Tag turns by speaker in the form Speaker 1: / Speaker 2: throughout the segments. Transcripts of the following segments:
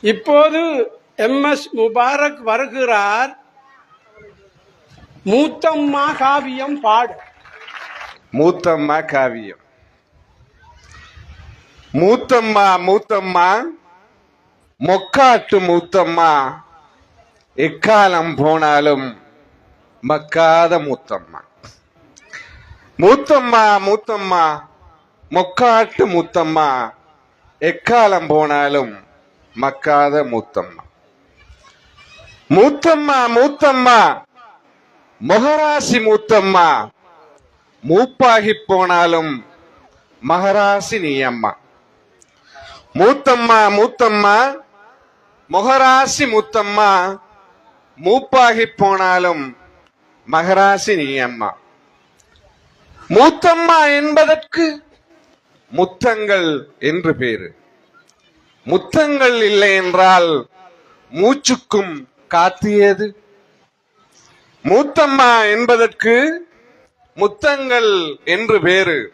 Speaker 1: இப்போது M S Mubarak வருகிறார். மூத்தம்மா காவியம் பாடு.
Speaker 2: மூத்தம்மா காவியம். மூத்தம்மா மூத்தம்மா மொக்காட்டு மூத்தம்மா எக்காலம் போனாலும் மக்காத மூத்தம்மா மூத்தம்மா மூத்தம்மா மொக்காட்டு மூத்தம்மா எக்காலம் போனாலும் மக்காத மூத்தம்மா. மூத்தம்மா மூத்தம்மா. மொகராசி மூத்தம்மா. மூப்பாகி போனாலும் மகராசி நீ அம்மா மூத்தம்மா மூத்தம்மா. மொகராசி மூத்தம்மா. மூப்பாகி போனாலும் மகராசி நீ அம்மா மூத்தம்மா என்பதற்கு முத்தங்கள் என்று பேரு. முத்தங்கள் இல்லை என்றால் மூச்சுக்கும் காத்தியது மூத்தம்மா என்பதற்கு முத்தங்கள் என்று வேறு.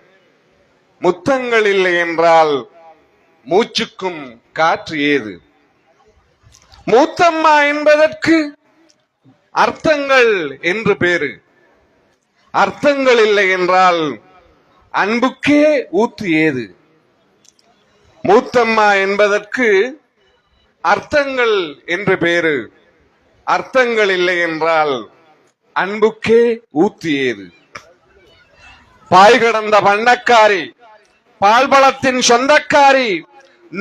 Speaker 2: முத்தங்கள் இல்லை என்றால் மூச்சுக்கும் காற்று ஏது? மூத்தம்மா என்பதற்கு அர்த்தங்கள் என்று பேரு அர்த்தங்கள் இல்லை என்றால் அன்புக்கே ஊத்து ஏது? மூத்தம்மா என்பதற்கு அர்த்தங்கள் என்று பேரு. அர்த்தங்கள் இல்லை என்றால் அன்புக்கே ஊத்தியது பாய் கடந்த பண்ணக்காரி பால்பழத்தின் சொந்தக்காரி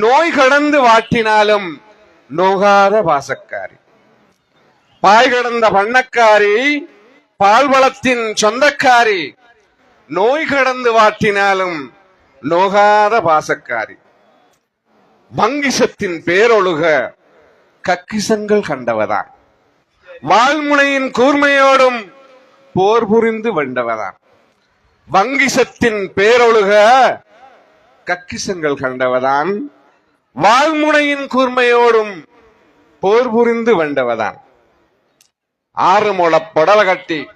Speaker 2: நோய் கடந்து வாட்டினாலும் நோகாத பாசக்காரி. பாய் கடந்த பண்ணக்காரி பால்வளத்தின் சொந்தக்காரி நோய் கடந்து வாட்டினாலும் நோகாத பாசக்காரி. மங்கிசத்தின் பேரொழுக கக்கிசங்கள் கண்டவதான். வாழ்முனையின் கூர்மையோடும் போர் புரிந்து வென்றவதான். வங்கிசத்தின் பேரொழுக கக்கிசங்கள் கண்டவதான். வாழ்முனையின் கூர்மையோடும் போர் புரிந்து வென்றவதான். ஆறு முழப் புடல கட்டி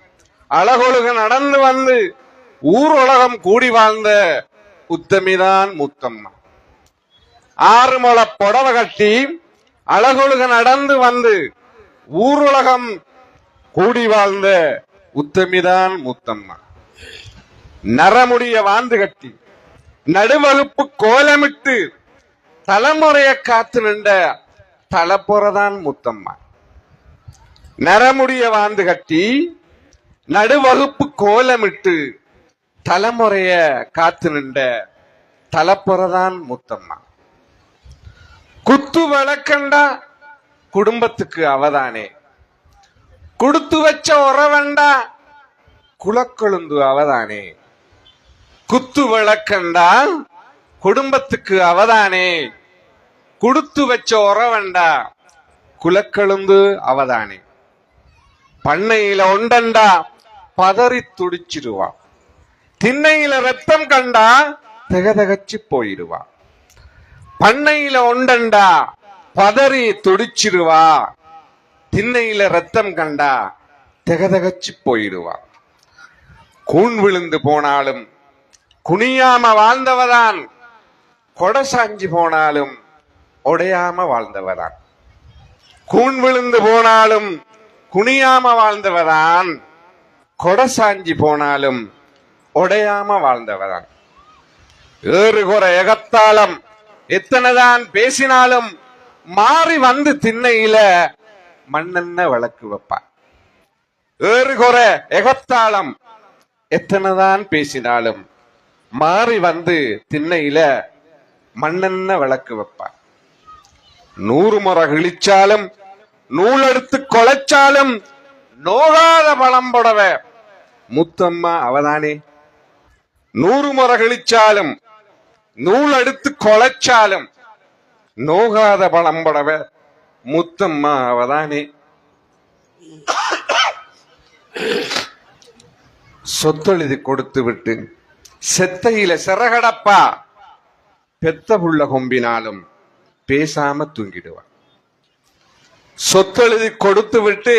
Speaker 2: அழகொழுக நடந்து வந்து ஊர் உலகம் கூடி வாழ்ந்த உத்தமிதான் முத்தம்மா. ஆறுமுள புடவை புடவ கட்டி அழகொழுக நடந்து வந்து ஊருலகம் கூடி வாழ்ந்த உத்தமிதான் முத்தம்மா. நரமுடிய வாந்து கட்டி நடுவகுப்பு கோலமிட்டு தலைமுறைய காத்து நின்ற தலைப்புறதான் முத்தம்மா. நரமுடிய வாந்து கட்டி நடுவகுப்பு கோலமிட்டு தலைமுறைய காத்து நின்ற தலைப்புறதான் முத்தம்மா. குத்து விளக்கண்டா? குடும்பத்துக்கு அவதானே. கொடுத்து வச்ச உறவண்டா? குலக்கொழுந்து அவதானே. குத்து விளக்கண்டா? குடும்பத்துக்கு அவதானே. கொடுத்து வச்ச உறவண்டா? குலக்கெழுந்து அவதானே. பண்ணையில ஒண்டண்டா பதறி துடிச்சிருவான் திண்ணையில ரத்தம் கண்டா? திகதகச்சு போயிடுவான். பண்ணையில ஒண்டண்டா பதறி துடிச்சிருவா திண்ணையில ரத்தம் கண்டா. திகதகச்சு போயிடுவா. கூன் விழுந்து போனாலும் குனியாம வாழ்ந்தவதான். கொடை சாஞ்சி போனாலும் உடையாம வாழ்ந்தவதான். கூன் விழுந்து போனாலும் குனியாம வாழ்ந்தவதான். கொடை சாஞ்சி போனாலும் உடையாம வாழ்ந்தவதான். ஏறுகுற எகத்தாளம் எத்தனைதான் பேசினாலும் மாறி வந்து திண்ணையில மண்ணென்ன விளக்கு வைப்பான். ஏறுகுற எகத்தாளம் எத்தனைதான் பேசினாலும் மாறி வந்து திண்ணையில மண்ணென்ன விளக்கு வைப்பான். நூறு முறை கிழிச்சாலும் நூல் எடுத்து கொலைச்சாலும் நோகாத பழம் புடவை. முத்தம்மா அவதானே? நூறு முறை கிழிச்சாலும் நூல் அடுத்து கொலைச்சாலும் நோகாத பழம் புடவ முத்தம்மா அவதானே. சொத்தெழுதி கொடுத்து விட்டு செத்தையில சிறகடப்பா. பெத்த புள்ள கொம்பினாலும் பேசாம தூங்கிடுவான் சொத்தெழுதி கொடுத்து விட்டு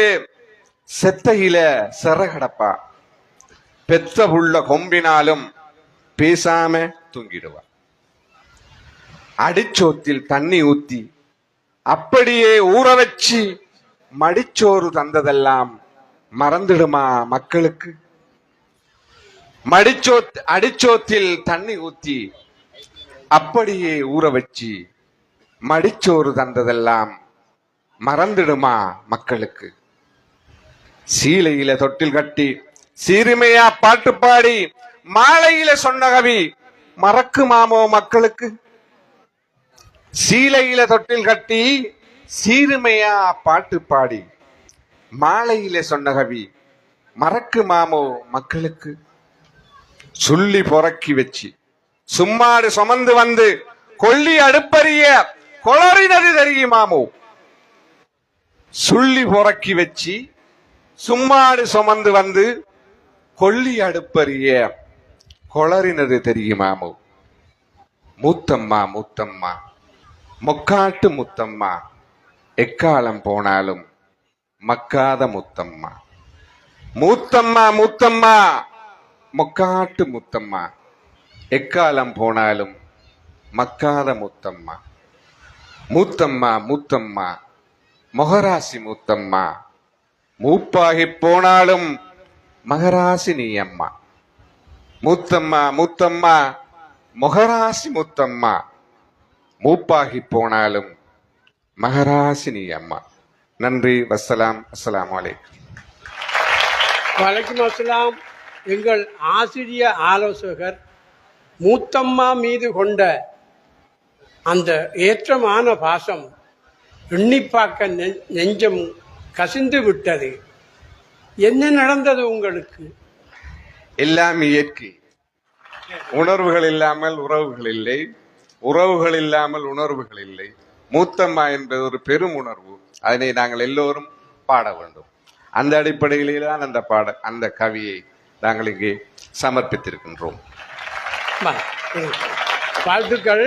Speaker 2: செத்தையில சிறகடப்பா. பெத்த புள்ள கொம்பினாலும் பேசாம தூங்கிடுவான் அடிச்சோத்தில் தண்ணி ஊத்தி அப்படியே ஊற வச்சு மடிச்சோறு தந்ததெல்லாம் மறந்துடுமா மக்களுக்கு? மடிச்சோ அடிச்சோத்தில் தண்ணி ஊத்தி அப்படியே ஊற வச்சு மடிச்சோறு தந்ததெல்லாம் மறந்துடுமா மக்களுக்கு? சீலையில தொட்டில் கட்டி சீருமையா பாட்டு பாடி மாலையில சொன்ன கவி மறக்குமாமோ மக்களுக்கு? சீலையில தொட்டில் கட்டி சீருமையா பாட்டு பாடி. மாலையில சொன்ன கவி மறக்கு மாமோ மக்களுக்கு? சொல்லி பொறக்கி வச்சு. சும்மாடு சுமந்து வந்து கொல்லி அடுப்பறிய கொளறினது தெரியுமாமோ சுள்ளி பொறக்கி வச்சு சும்மாடு சுமந்து வந்து கொல்லி அடுப்பறிய கொளறினது தெரியுமாமோ மூத்தம்மா மூத்தம்மா. முக்காட்டு முத்தம்மா. எக்காலம் போனாலும் மக்காத முத்தம்மா. மூத்தம்மா மூத்தம்மா. மொக்காட்டு முத்தம்மா. எக்காலம் போனாலும் மக்காத முத்தம்மா. மூத்தம்மா மூத்தம்மா. மொகராசி மூத்தம்மா. மூப்பாகி போனாலும் மகராசி நீ அம்மா மூத்தம்மா மூத்தம்மா. மொகராசி முத்தம்மா. மூப்பாகி போனாலும் மகராசி நீ அம்மா. நன்றி வசலாம் அஸ்ஸலாமு அலைக்கும்.
Speaker 1: வலைக்கும் அஸ்ஸலாம். எங்கள் ஆசிரிய ஆலோசகர் மூத்தம்மா மீது கொண்ட அந்த ஏற்றமான பாசம் எண்ணிப்பாக்க நெஞ்சம் கசிந்து விட்டது. என்ன நடந்தது உங்களுக்கு?
Speaker 2: எல்லாம் இயற்கை. உணர்வுகள் இல்லாமல் உறவுகள் இல்லை. உறவுகள் இல்லாமல் உணர்வுகள் இல்லை மூத்தம்மா என்பது ஒரு பெரும் உணர்வு அதனை நாங்கள் எல்லோரும் பாட வேண்டும் அந்த அடிப்படையிலே தான் அந்த பாட அந்த கவியை நாங்கள் இங்கே சமர்ப்பித்திருக்கின்றோம்
Speaker 1: வாழ்த்துக்கள்